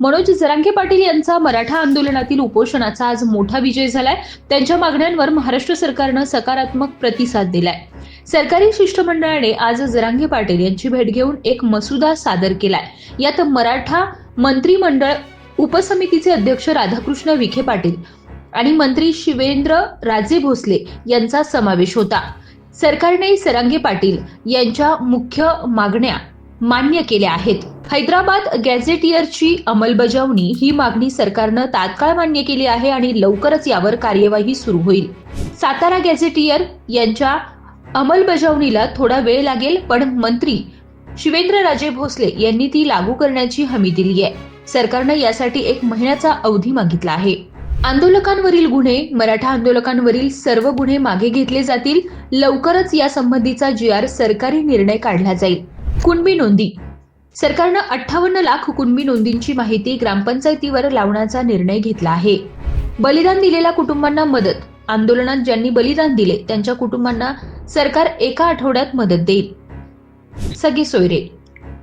मनोज जरांगे पाटील यांचा मराठा आंदोलनातील उपोषणाचा आज मोठा विजय झालाय. त्यांच्या मागण्यांवर महाराष्ट्र सरकारनं सकारात्मक प्रतिसाद दिलाय. सरकारी शिष्टमंडळाने आज जरांगे पाटील यांची भेट घेऊन एक मसुदा सादर केलाय. यात मराठा मंत्रिमंडळ उपसमितीचे अध्यक्ष राधाकृष्ण विखे पाटील आणि मंत्री शिवेंद्र राजे भोसले यांचा समावेश होता. सरकारने सरांगे पाटील यांच्या मुख्य मागण्या मान्य केल्या आहेत. हैदराबाद गॅझेटियरची अंमलबजावणी ही मागणी सरकारनं तात्काळ मान्य केली आहे आणि लवकरच यावर कार्यवाही सुरू होईल. सातारा गॅझेटियर यांच्या अंमलबजावणीला थोडा वेळ लागेल पण मंत्री शिवेंद्र राजे भोसले यांनी ती लागू करण्याची हमी दिली आहे सरकारनं यासाठी एक महिन्याचा अवधी मागितला आहे. आंदोलकांवरील गुन्हे मराठा आंदोलकांवरील सर्व गुन्हे मागे घेतले जातील. लवकरच या संबंधीचा जी आर सरकारी निर्णय काढला जाईल. कुणबी नोंदी सरकारनं अठ्ठावन्न लाख कुणबी नोंदींची माहिती ग्रामपंचायतीवर लावण्याचा निर्णय घेतला आहे. बलिदान दिलेल्या कुटुंबांना मदत. आंदोलनात ज्यांनी बलिदान दिले त्यांच्या कुटुंबांना सरकार एका आठवड्यात मदत देईल. सगळे सोयरे.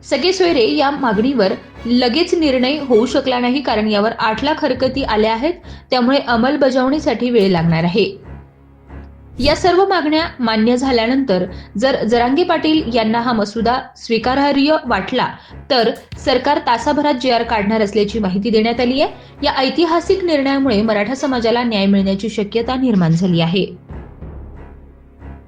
सगळे सोयरे या मागणीवर लगेच निर्णय होऊ शकला नाही कारण यावर आठ लाख हरकती आल्या आहेत त्यामुळे अंमलबजावणीसाठी वेळ लागणार आहे. या सर्व मागण्या मान्य झाल्यानंतर जर जरांगे पाटील यांना हा मसुदा स्वीकारार्ह वाटला तर सरकार तासाभरात जे आर काढणार असल्याची माहिती देण्यात आली आहे. या ऐतिहासिक निर्णयामुळे मराठा समाजाला न्याय मिळण्याची शक्यता निर्माण झाली आहे.